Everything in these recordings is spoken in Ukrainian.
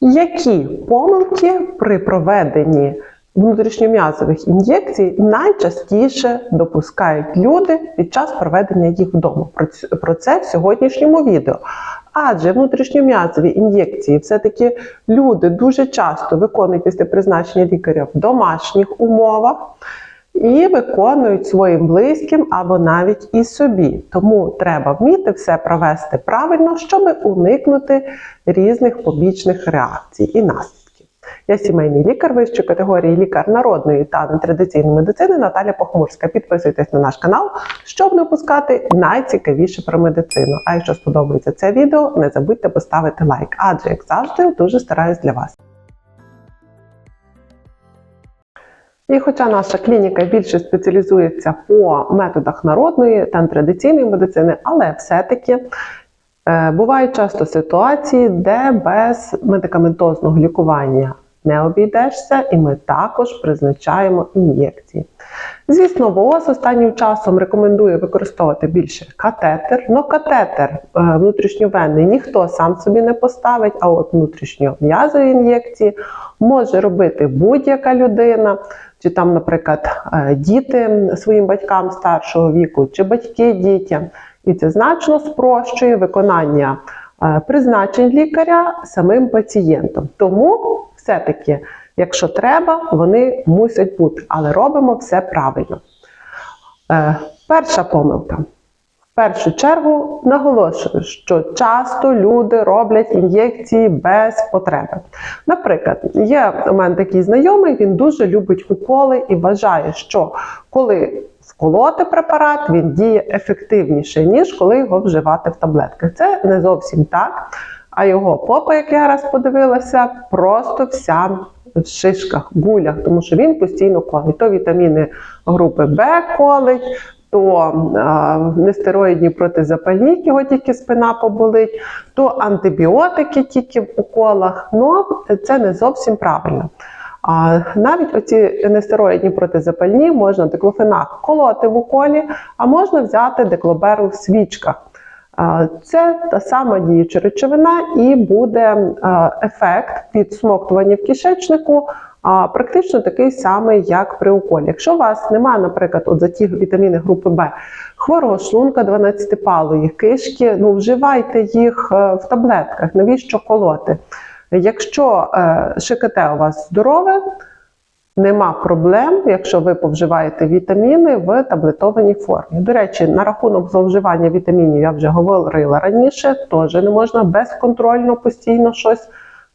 Які помилки при проведенні внутрішньом'язових ін'єкцій найчастіше допускають люди під час проведення їх вдома? Про це в сьогоднішньому відео. Адже внутрішньом'язові ін'єкції все-таки люди дуже часто виконують після призначення лікаря в домашніх умовах і виконують своїм близьким або навіть і собі. Тому треба вміти все провести правильно, щоб уникнути різних побічних реакцій і наслідків. Я сімейний лікар вищої категорії лікар народної та нетрадиційної медицини Наталя Похмурська. Підписуйтесь на наш канал, щоб не опускати найцікавіше про медицину. А якщо сподобається це відео, не забудьте поставити лайк, адже як завжди дуже стараюсь для вас. І хоча наша клініка більше спеціалізується по методах народної та традиційної медицини, але все-таки е, бувають часто ситуації, де без медикаментозного лікування не обійдешся, і ми також призначаємо ін'єкції. Звісно, ВООЗ останнім часом рекомендує використовувати більше катетер. Но катетер е, внутрішньовенний ніхто сам собі не поставить, а от внутрішньом'язові ін'єкції може робити будь-яка людина, чи там, наприклад, е, діти своїм батькам старшого віку, чи батьки дітям. І це значно спрощує виконання е, призначень лікаря самим пацієнтом. Тому все-таки, якщо треба, вони мусять бути, але робимо все правильно. Е, Перша помилка. Першу чергу наголошую, що часто люди роблять ін'єкції без потреби. Наприклад, є у мене такий знайомий, він дуже любить уколи і вважає, що коли вколоти препарат, він діє ефективніше, ніж коли його вживати в таблетках. Це не зовсім так. А його попа, як я раз подивилася, просто вся в шишках, гулях, тому що він постійно колить. То вітаміни групи Б колить, то нестероїдні протизапальні, його тільки спина поболить, то антибіотики тільки в уколах. Ну, це не зовсім правильно. А навіть оці нестероїдні протизапальні можна диклофенак колоти в уколі, а можна взяти деклоберу в свічках. Це та сама діюча речовина, і буде а, ефект підсмоктування в кишечнику практично такий самий, як при уколі. Якщо у вас немає, наприклад, от за ті вітаміни групи Б, хворого шлунка 12-палої, кишки, ну вживайте їх е, в таблетках, навіщо колоти? Якщо е, ШКТ у вас здорове, Нема проблем, якщо ви повживаєте вітаміни в таблетованій формі. До речі, на рахунок зловживання вітамінів я вже говорила раніше, теж не можна безконтрольно постійно щось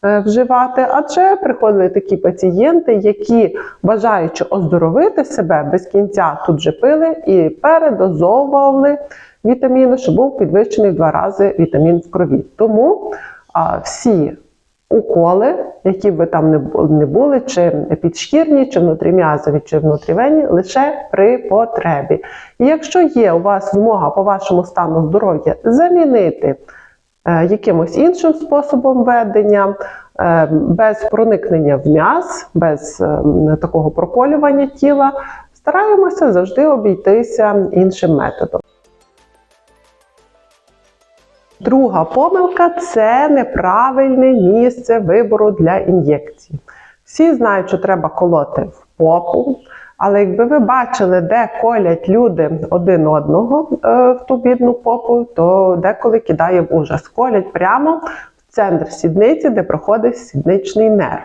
е, вживати, адже приходили такі пацієнти, які, бажаючи оздоровити себе без кінця, тут же пили і передозовували вітаміни, щоб був підвищений в два рази вітамін в крові. Тому всі уколи, які б ви там не були, чи підшкірні, чи внутрім'язові, чи внутрівенні, лише при потребі. І якщо є у вас змога по вашому стану здоров'я замінити е, якимось іншим способом ведення, е, без проникнення в м'яз, без е, такого проколювання тіла, стараємося завжди обійтися іншим методом. Друга помилка це неправильне місце вибору для ін'єкцій. Всі знають, що треба колоти в попу, але якби ви бачили, де колять люди один одного е, в ту бідну попу, то деколи кидає в ужас. Колять прямо в центр сідниці, де проходить сідничний нерв.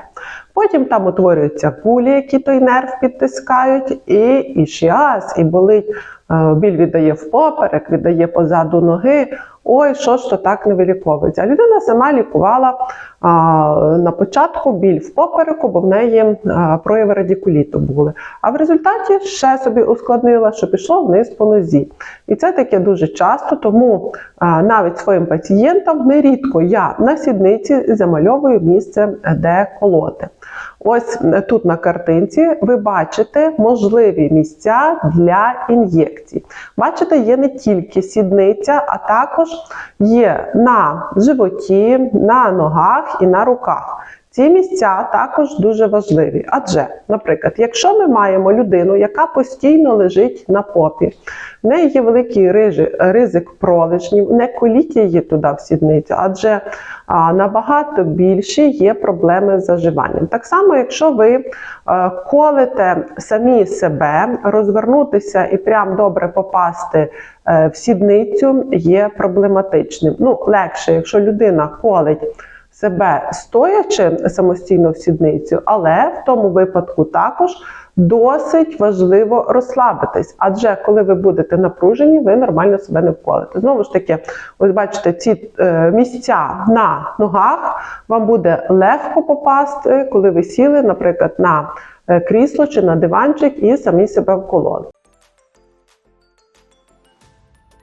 Потім там утворюються кулі, які той нерв підтискають, і ішіаз, і болить. е, Біль віддає в поперек, віддає позаду ноги. Ой, що ж то так не виліковується. А людина сама лікувала а, на початку біль в попереку, бо в неї а, прояви радикуліту були. А в результаті ще собі ускладнила, що пішло вниз по нозі. І це таке дуже часто, тому а, навіть своїм пацієнтам нерідко я на сідниці замальовую місце, де колоти. Ось е, тут на картинці ви бачите можливі місця для ін'єкцій. Бачите, є не тільки сідниця, а також є на животі, на ногах і на руках. Ці місця також дуже важливі. Адже, наприклад, якщо ми маємо людину, яка постійно лежить на попі, в неї є великий ризик пролежнів, не коліть її туди в сідницю, адже набагато більші є проблеми з заживанням. Так само, якщо ви е, колите самі себе, розвернутися і прям добре попасти е, в сідницю є проблематичним. Ну, легше, якщо людина колить себе стоячи самостійно в сідницю, але в тому випадку також досить важливо розслабитись. Адже коли ви будете напружені, ви нормально себе не вколите. Знову ж таки, ось бачите, ці е, місця на ногах вам буде легко попасти, коли ви сіли, наприклад, на е, крісло чи на диванчик і самі себе вкололи.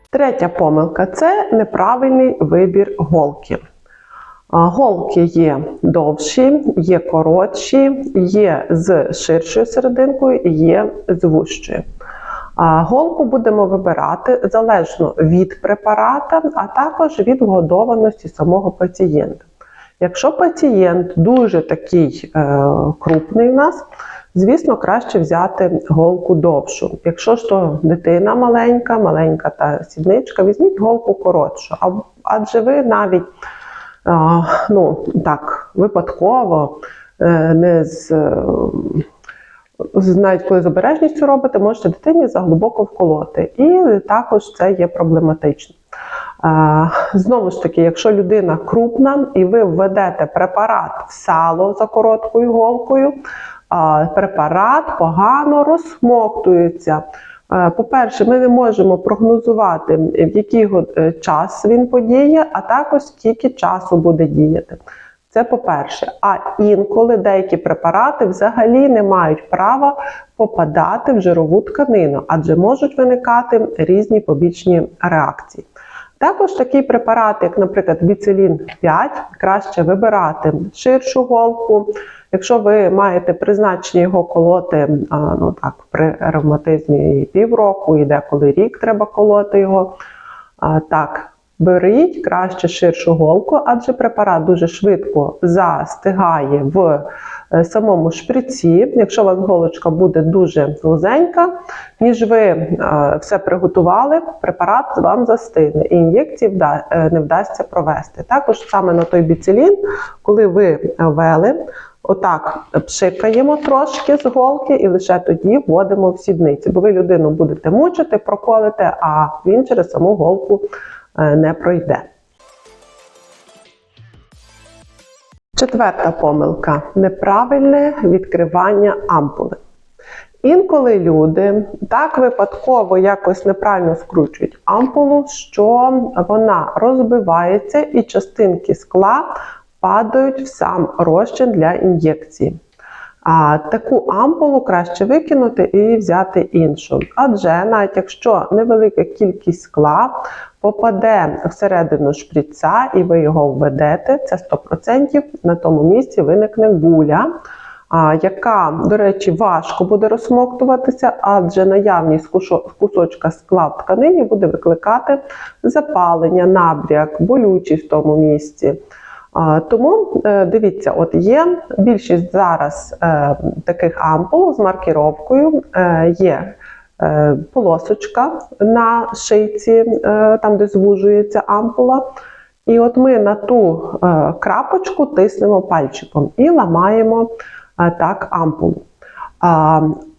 Третя помилка це неправильний вибір голки. Голки є довші, є коротші, є з ширшою серединкою, і є з вущою. Голку будемо вибирати залежно від препарата, а також від вгодованості самого пацієнта. Якщо пацієнт дуже такий е, крупний у нас, звісно, краще взяти голку довшу. Якщо ж то дитина маленька, маленька та сідничка, візьміть голку коротшу, адже ви навіть ну, так, випадково, е, не з, е, навіть коли з обережністю робите, можете дитині заглибоко вколоти. І також це є проблематично. Знову ж таки, якщо людина крупна і ви введете препарат в сало за короткою голкою, препарат погано розсмоктується. Е, По-перше, ми не можемо прогнозувати, в який е, час він подіє, а також скільки часу буде діяти. Це по-перше. А інколи деякі препарати взагалі не мають права попадати в жирову тканину, адже можуть виникати різні побічні реакції. Також такий препарат, як, наприклад, біцелін 5, краще вибирати ширшу голку. Якщо ви маєте призначення його колоти ну так, при ревматизмі півроку, і деколи рік треба колоти його. Так, беріть краще ширшу голку, адже препарат дуже швидко застигає в е, самому шприці. Якщо у вас голочка буде дуже вузенька, ніж ви е, все приготували, препарат вам застигне і ін'єкції е, не вдасться провести. Також саме на той біцелін, коли ви ввели, Отак пшикаємо трошки з голки і лише тоді вводимо в сідниці, бо ви людину будете мучити, проколите, а він через саму голку е, не пройде. Четверта помилка неправильне відкривання ампули. Інколи люди так випадково якось неправильно скручують ампулу, що вона розбивається і частинки скла падають в сам розчин для ін'єкції. А таку ампулу краще викинути і взяти іншу. Адже навіть якщо невелика кількість скла попаде всередину шприца і ви його введете, це 100% на тому місці виникне гуля, яка, до речі, важко буде розсмоктуватися, адже наявність кусочка скла в тканині буде викликати запалення, набряк, болючість в тому місці. Тому е, дивіться, от є більшість зараз е, таких ампул з маркіровкою, е, є полосочка на шийці, там де звужується ампула. І от ми на ту крапочку тиснемо пальчиком і ламаємо так ампулу.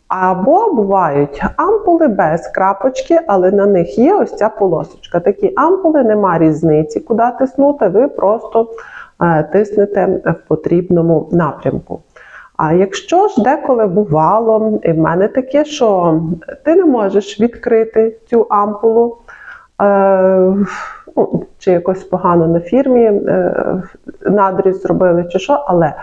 Або бувають ампули без крапочки, але на них є ось ця полосочка. Такі ампули нема різниці, куди тиснути, ви просто тиснете в потрібному напрямку. А якщо ж деколи бувало, і в мене таке, що ти не можеш відкрити цю ампулу, е, ну, чи якось погано на фірмі е, надріз зробили, чи що, але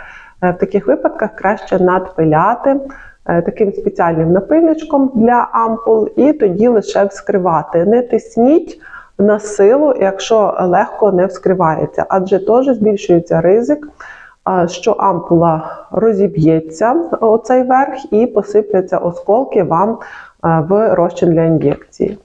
е, в таких випадках краще надпиляти е, таким спеціальним напильничком для ампул, і тоді лише вскривати. Не тисніть на силу, якщо легко не вскривається, адже теж збільшується ризик, що ампула розіб'ється оцей верх і посипляться осколки вам в розчин для ін'єкції.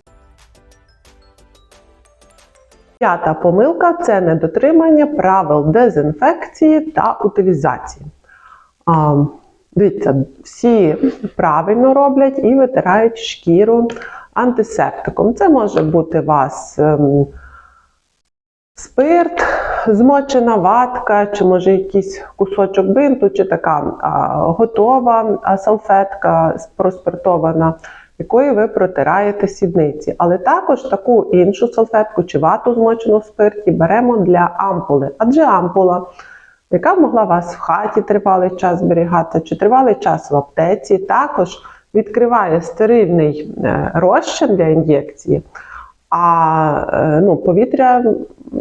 П'ята помилка це недотримання правил дезінфекції та утилізації. А, Дивіться, всі правильно роблять і витирають шкіру антисептиком. Це може бути у вас ем, спирт, змочена ватка, чи може якийсь кусочок бинту, чи така готова салфетка проспиртована, якою ви протираєте сідниці. Але також таку іншу салфетку чи вату змочену в спирті беремо для ампули. Адже ампула, яка могла вас в хаті тривалий час зберігати, чи тривалий час в аптеці, також відкриває стерильний е, розчин для ін'єкції. А е, ну, повітря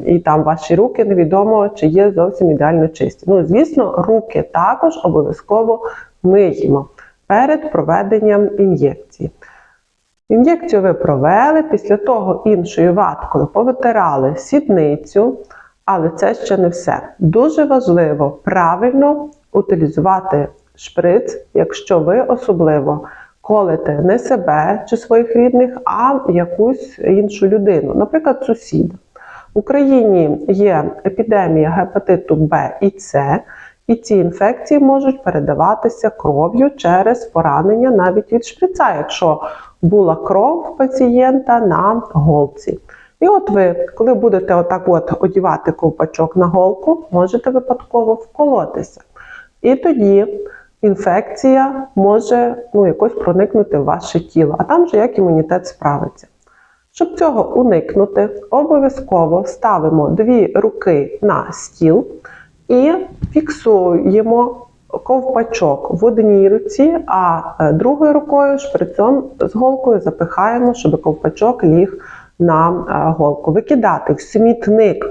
і там ваші руки невідомо, чи є зовсім ідеально чисті. Ну, звісно, руки також обов'язково миємо перед проведенням ін'єкції. Ін'єкцію ви провели, після того іншою ваткою повитирали сідницю, але це ще не все. Дуже важливо правильно утилізувати шприц, якщо ви особливо колите не себе чи своїх рідних, а якусь іншу людину, наприклад, сусіда. В Україні є епідемія гепатиту Б і С, і ці інфекції можуть передаватися кров'ю через поранення навіть від шприца, якщо була кров пацієнта на голці. І от ви, коли будете отак от одівати ковпачок на голку, можете випадково вколотися. І тоді інфекція може ну, якось проникнути в ваше тіло, а там же як імунітет справиться. Щоб цього уникнути, обов'язково ставимо дві руки на стіл і фіксуємо ковпачок в одній руці, а е, другою рукою шприцом з голкою запихаємо, щоб ковпачок ліг на е, голку. Викидати в смітник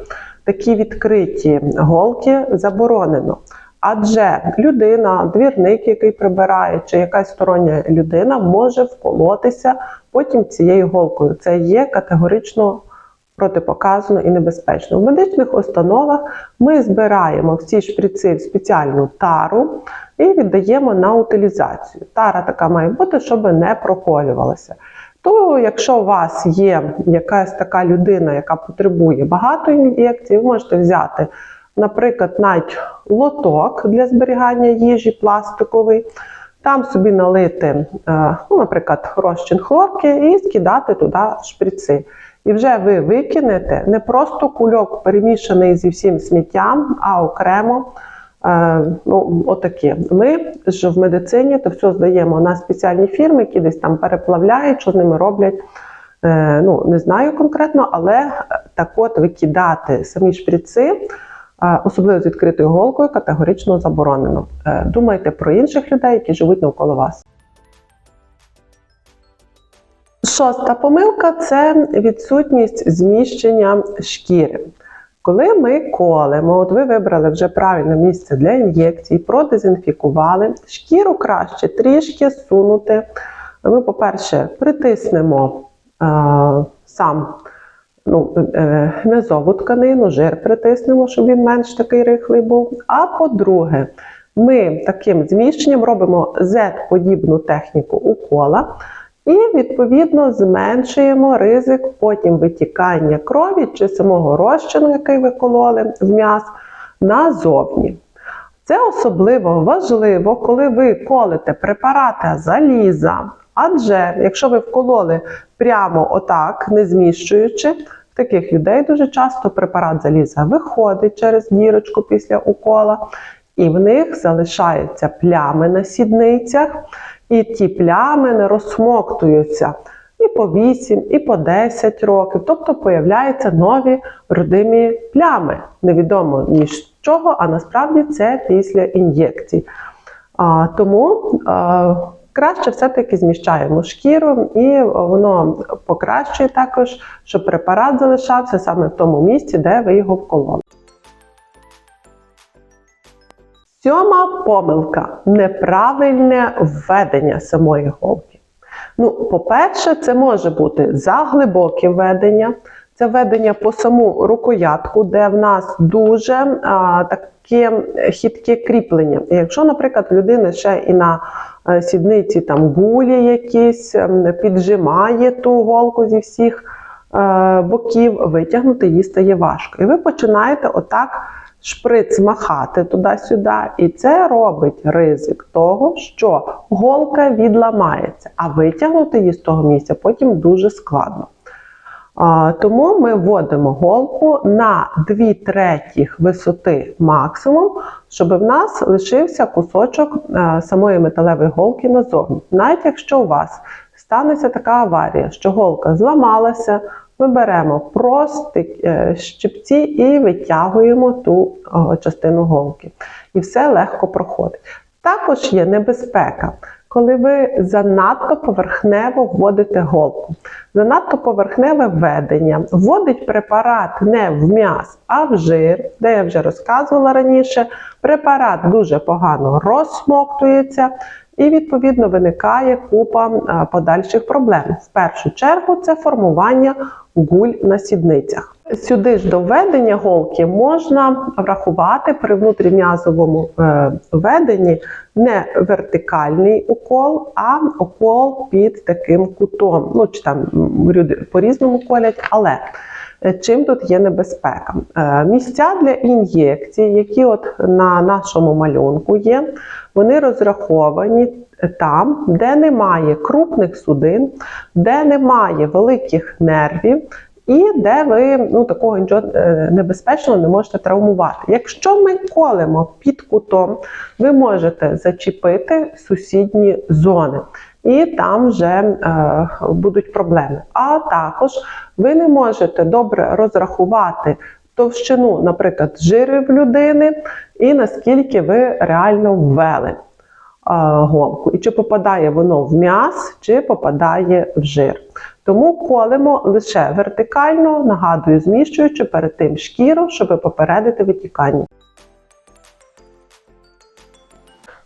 такі відкриті голки заборонено. Адже людина, двірник, який прибирає, чи якась стороння людина може вколотися потім цією голкою. Це є категорично протипоказано і небезпечно. В медичних установах ми збираємо всі шприци в спеціальну тару і віддаємо на утилізацію. Тара така має бути, щоб не проколювалася. То, якщо у вас є якась така людина, яка потребує багато ін'єкцій, ви можете взяти, наприклад, навіть лоток для зберігання їжі пластиковий, там собі налити, е, ну, наприклад, розчин хлорки і скидати туди шприци. І вже ви викинете не просто кульок перемішаний зі всім сміттям, а окремо. е, Ну, отакі. Ми ж в медицині то все здаємо на спеціальні фірми, які десь там переплавляють, що з ними роблять. Е, Ну, не знаю конкретно, але так от викидати самі шприци, особливо з відкритою голкою, категорично заборонено. Е, Думайте про інших людей, які живуть навколо вас. Шоста помилка це відсутність зміщення шкіри. Коли ми колемо, от ви вибрали вже правильне місце для ін'єкцій, продезінфікували, шкіру краще трішки сунути. Ми, по-перше, притиснемо е, сам ну, е, м'язову тканину, жир притиснемо, щоб він менш такий рихлий був. А по-друге, ми таким зміщенням робимо Z-подібну техніку укола. І, відповідно, зменшуємо ризик потім витікання крові чи самого розчину, який ви кололи в м'яс, назовні. Це особливо важливо, коли ви колите препарати заліза. Адже якщо ви вкололи прямо отак, не зміщуючи, в таких людей дуже часто препарат заліза виходить через дірочку після укола, і в них залишаються плями на сідницях. І ті плями не розсмоктуються і по 8, і по 10 років. Тобто появляються нові родимі плями. Невідомо ні з чого, а насправді це після ін'єкцій. А, Тому а, краще все-таки зміщаємо шкіру, і воно покращує також, щоб препарат залишався саме в тому місці, де ви його вкололи. Сьома помилка неправильне введення самої голки. Ну, по-перше, це може бути заглибоке введення, це введення по саму рукоятку, де в нас дуже а, таке хитке кріплення. І якщо, наприклад, в людини ще і на е, сідниці там гулі якісь, ем, піджимає ту голку зі всіх е, боків, витягнути її стає важко. І ви починаєте отак шприц махати туди-сюди, і це робить ризик того, що голка відламається, а витягнути її з того місця потім дуже складно. Тому ми вводимо голку на 2 третіх висоти максимум, щоб в нас лишився кусочок е, самої металевої голки назовні. Навіть якщо у вас станеться така аварія, що голка зламалася, ми беремо прості е, щипці і витягуємо ту е, частину голки. І все легко проходить. Також є небезпека, коли ви занадто поверхнево вводите голку. Занадто поверхневе введення вводить препарат не в м'яз, а в жир, де я вже розказувала раніше. Препарат дуже погано розсмоктується. І, відповідно, виникає купа подальших проблем. В першу чергу це формування гуль на сідницях. Сюди ж до введення голки можна врахувати при внутрім'язовому е, введенні не вертикальний укол, а укол під таким кутом. Ну чи там м, люди по-різному колять, але е, чим тут є небезпека? Е, місця для ін'єкцій, які от на нашому малюнку є, вони розраховані там, де немає крупних судин, де немає великих нервів. І де ви ну, такого нічого е, небезпечного не можете травмувати. Якщо ми колемо під кутом, ви можете зачепити сусідні зони, і там вже е, будуть проблеми. А також ви не можете добре розрахувати товщину, наприклад, жирів людини, і наскільки ви реально ввели голку, і чи попадає воно в м'яз, чи попадає в жир. Тому колемо лише вертикально, нагадую, зміщуючи перед тим шкіру, щоб попередити витікання.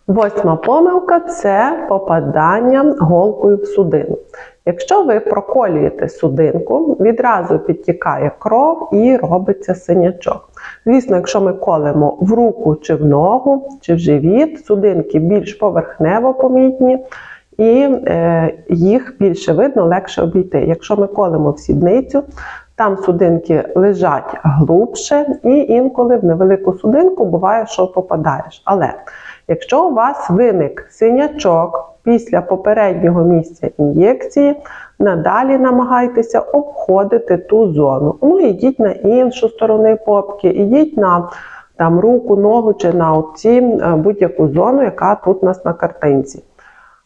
Восьма помилка це попадання голкою в судину. Якщо ви проколюєте судинку, відразу підтікає кров і робиться синячок. Звісно, якщо ми колемо в руку чи в ногу, чи в живіт, судинки більш поверхнево помітні, і е, їх більше видно, легше обійти. Якщо ми колемо в сідницю, там судинки лежать глубше, і інколи в невелику судинку буває, що попадаєш. Але якщо у вас виник синячок після попереднього місця ін'єкції, надалі намагайтеся обходити ту зону. Ну, йдіть на іншу сторону попки, ідіть на там, руку, ногу чи на оці будь-яку зону, яка тут у нас на картинці.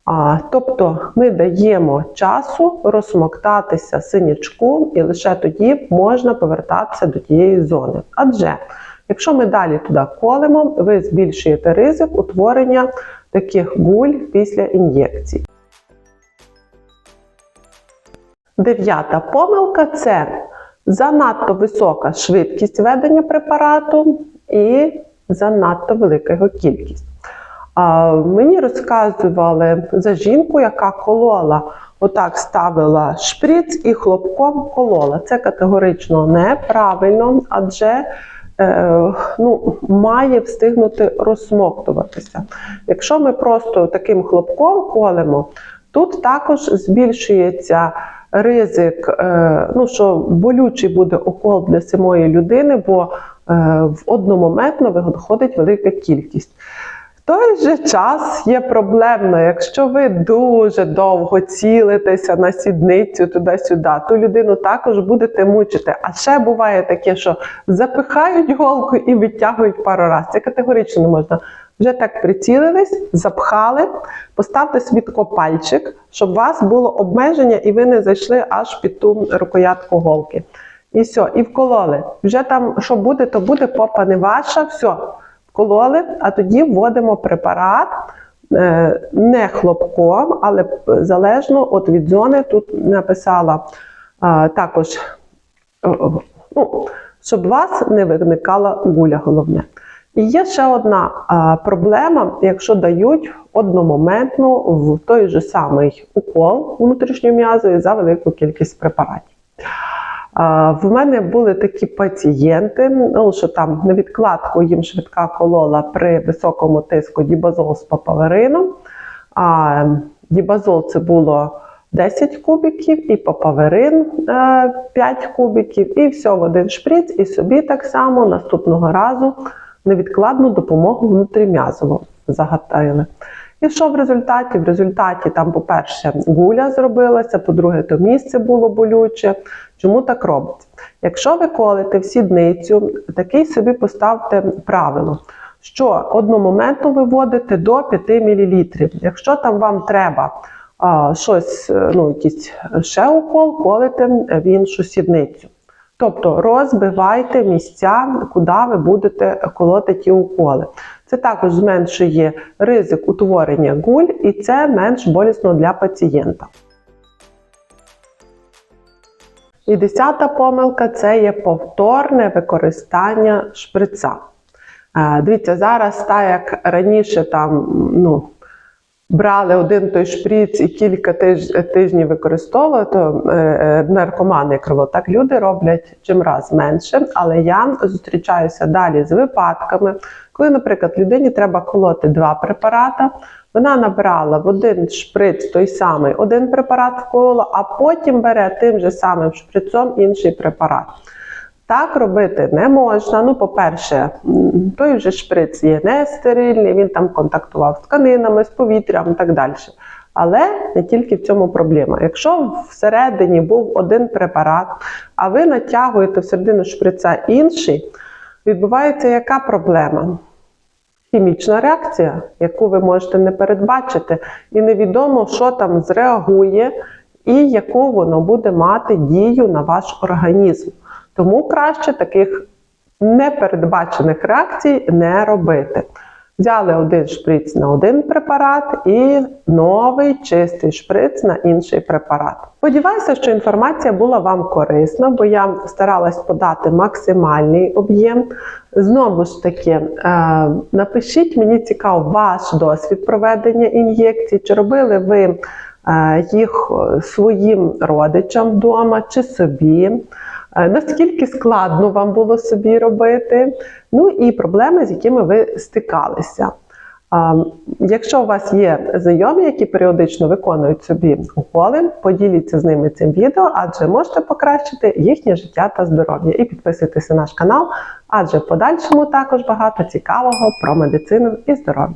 А, Тобто ми даємо часу розсмоктатися синячку, і лише тоді можна повертатися до тієї зони. Адже якщо ми далі туди колемо, ви збільшуєте ризик утворення таких гуль після ін'єкцій. Дев'ята помилка це занадто висока швидкість ведення препарату і занадто велика його кількість. А, Мені розказували за жінку, яка колола, отак ставила шприц і хлопком колола. Це категорично неправильно, адже ну, має встигнути розсмоктуватися. Якщо ми просто таким хлопком колемо, тут також збільшується ризик, е, ну, що болючий буде укол для самої людини, бо е, в одномоментно виходить велика кількість. Той же час є проблемно, якщо ви дуже довго цілитеся на сідницю туди-сюди, то людину також будете мучити. А ще буває таке, що запихають голку і відтягують пару разів. Це категорично не можна. Вже так прицілились, запхали, поставте собі пальчик, щоб у вас було обмеження і ви не зайшли аж під ту рукоятку голки. І все, і вкололи. Вже там, що буде, то буде, попа не ваша, все вкололи, а тоді вводимо препарат е, не хлопком, але залежно от від зони. Тут написала також, ну, щоб у вас не виникала гуля головне. І є ще одна а, проблема, якщо дають одномоментно в той же самий укол внутрішньом'язовий за велику кількість препаратів. В мене були такі пацієнти, ну що там невідкладку їм швидка колола при високому тиску дібазол з папаверином. А дібазол це було 10 кубиків, і папаверин е, 5 кубиків, і все в один шприц, і собі так само наступного разу невідкладну допомогу внутрім'язово загатили. І що в результаті? В результаті там, по-перше, гуля зробилася, по-друге, то місце було болюче. Чому так робиться? Якщо ви колите в сідницю, такий собі поставте правило, що одномоментно виводите до 5 мл. Якщо там вам треба а, щось, е, ну, якийсь ще укол, колите в іншу сідницю. Тобто розбивайте місця, куди ви будете колоти ті уколи. Це також зменшує ризик утворення гуль і це менш болісно для пацієнта. І десята помилка це є повторне використання шприца. Е, Дивіться, зараз так як раніше там ну, брали один той шприц і кілька тиж, тижнів використовували, то е, е, наркомани криво. Так люди роблять чим раз менше. Але я зустрічаюся далі з випадками, коли, наприклад, людині треба колоти два препарати. Вона набрала в один шприц той самий один препарат вколола, а потім бере тим же самим шприцом інший препарат. Так робити не можна. Ну, по-перше, той же шприц є нестерильний, він там контактував з тканинами, з повітрям і так далі. Але не тільки в цьому проблема. Якщо всередині був один препарат, а ви натягуєте всередину шприца інший, відбувається яка проблема? Хімічна реакція, яку ви можете не передбачити, і невідомо, що там зреагує, і яку воно буде мати дію на ваш організм. Тому краще таких непередбачених реакцій не робити. Взяли один шприц на один препарат і новий чистий шприц на інший препарат. Сподіваюся, що інформація була вам корисна, бо я старалась подати максимальний об'єм. Знову ж таки, е, напишіть, мені цікаво ваш досвід проведення ін'єкцій, чи робили ви е, їх своїм родичам вдома чи собі. Е, Наскільки складно вам було собі робити, ну і проблеми, з якими ви стикалися. Якщо у вас є знайомі, які періодично виконують собі уколи, поділіться з ними цим відео, адже можете покращити їхнє життя та здоров'я. І підписуйтесь на наш канал, адже в подальшому також багато цікавого про медицину і здоров'я.